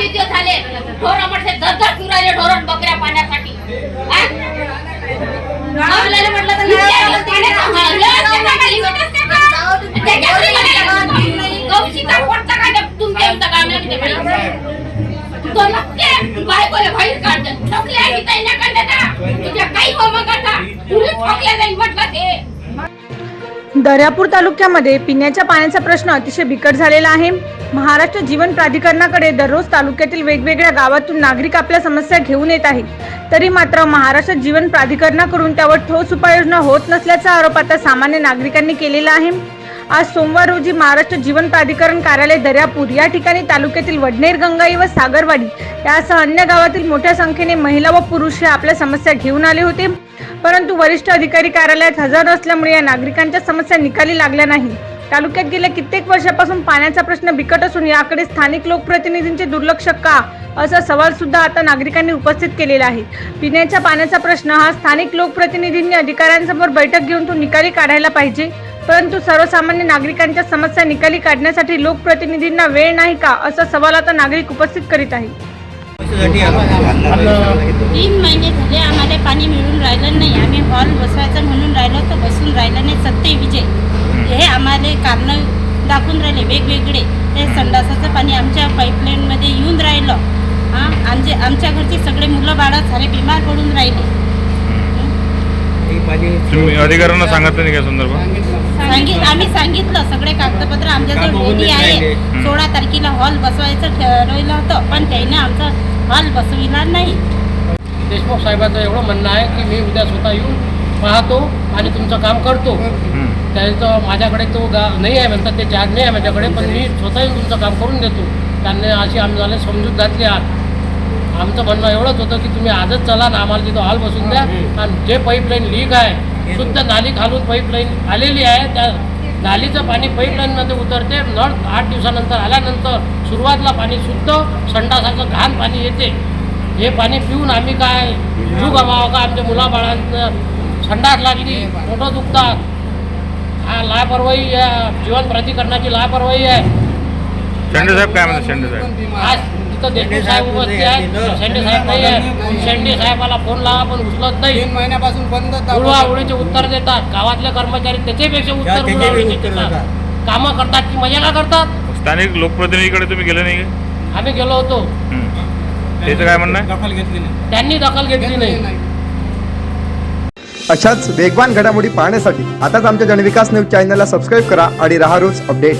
पंचवीस दिवस झाले. ढोरं म्हणजे दर फिरायले ढोरण बकऱ्या पाण्यासाठी. म्हटलं तुमच्या ठोकल्या नाही तुझ्या काही मग आता. ठोकल्या जाईल म्हटलं ते. दर्यापूर तालुक्यामध्ये पिण्याच्या पाण्याचा प्रश्न अतिशय बिकट झालेला आहे. महाराष्ट्र जीवन प्राधिकरणाकडे दररोज तालुक्यातील वेगवेगळ्या गावातून नागरिक आपल्या समस्या घेऊन येत आहेत. तरी मात्र महाराष्ट्र जीवन प्राधिकरणाकडून त्यावर ठोस उपाययोजना होत नसल्याचा आरोप आता सामान्य नागरिकांनी केलेला आहे. आज सोमवार रोजी महाराष्ट्र जीवन प्राधिकरण कार्यालय दर्यापूर या ठिकाणी तालुक्यातील वडनेर गंगाई व सागरवाडी यासह अन्य गावातील मोठ्या संख्येने महिला व पुरुष हे आपल्या समस्या घेऊन आले होते. परंतु वरिष्ठ अधिकारी कार्यालयात हजर असल्यामुळे या नागरिकांच्या समस्या निकाली लागल्या नाही. तालुक्यात गेल्या कित्येक वर्षापासून पाण्याचा प्रश्न बिकट असून याकडे स्थानिक लोकप्रतिनिधींचे दुर्लक्ष का? असा सवाल सुद्धा आता नागरिकांनी उपस्थित केलेला आहे. पिण्याच्या पाण्याचा प्रश्न हा स्थानिक लोकप्रतिनिधींनी अधिकाऱ्यांसमोर बैठक घेऊन तो निकाली काढायला पाहिजे. परंतु सर्वसामान्य नागरिकांच्या समस्या निकाली काढण्यासाठी लोकप्रतिनिधींना वेळ नाही का असा सवाल आता नागरिक उपस्थित करीत आहेत. तीन महिने झाले आम्हाला पाणी मिळून राहिलं नाही. आम्ही हॉल बसवायचं म्हणून राहिलो तर बसून राहिलं नाही. सत्य विजय. हे आम्हाला कारणं दाखवून राहिले वेगवेगळे. ते संडासाचं पाणी आमच्या पाईपलाईनमध्ये येऊन राहिलं. हां आमचे आमच्या घरचे सगळे मुलं बाळं सारे बिमार पडून राहिले. अधिकाऱ्यांना सांगितलं नाही का संदर्भात? सांगित आम्ही सांगितलं सगळे कागदपत्र आमच्याजवळ रेडी आहे. सोळा तारखेला हॉल बसवायचं ठरवलं होतं पण त्याने आमचा हॉल बसविला नाही. देशमुख साहेबाचं एवढं म्हणणं आहे की मी उद्या स्वतः येऊन पाहतो आणि तुमचं काम करतो. त्याचं माझ्याकडे तो गा नाही आहे म्हणतात ते चार्ज नाही आहे माझ्याकडे पण मी स्वतः येऊन तुमचं काम करून देतो. त्यांनी अशी आम्हाला समजूत घातली आज आमचं म्हणणं एवढंच होतं की तुम्ही आजच चला ना आम्हाला तिथं हॉल बसून द्या. आणि जे पाईपलाईन लीक आहे शुद्ध नाली खालून पाईपलाईन आलेली आहे. त्या नालीचं पाणी पाईपलाईनमध्ये उतरते. नळ आठ दिवसानंतर आल्यानंतर सुरुवातीला पाणी शुद्ध संडासाचं घाण पाणी येते. हे पाणी पिऊन आम्ही काय जीव गमावा का आमच्या मुलाबाळांचं संडास लागली पोटं दुखतात. हा लापरवाही जीवन प्राधिकरणाची लापरवाही आहे. शेंडे साहेब काय म्हणतात? शेंडे साहेब तिथं देशमुख साहेब उपस्थित आहेत. शेंडे साहेब नाही आहे. शेंडे साहेबाला फोन लावा पण उचलत नाही. तीन महिन्यापासून बंद उडवाउडीचे उत्तर देतात. गावातले कर्मचारी त्याच्यापेक्षा उत्तर उडवाउडीचे देतात. कामं करतात की मजा का करतात? स्थानिक लोकप्रतिनिधीकडे तुम्ही गेले नाही का? आम्ही गेलो होतो. त्याचं काय म्हणणं दखल घेतली नाही. त्यांनी दखल घेतली नाही. अशाच वेगवान घडामोडी पाहण्यासाठी आताच आमच्या जनविकास न्यूज चॅनलला सबस्क्राईब करा आणि राहा रोज अपडेट.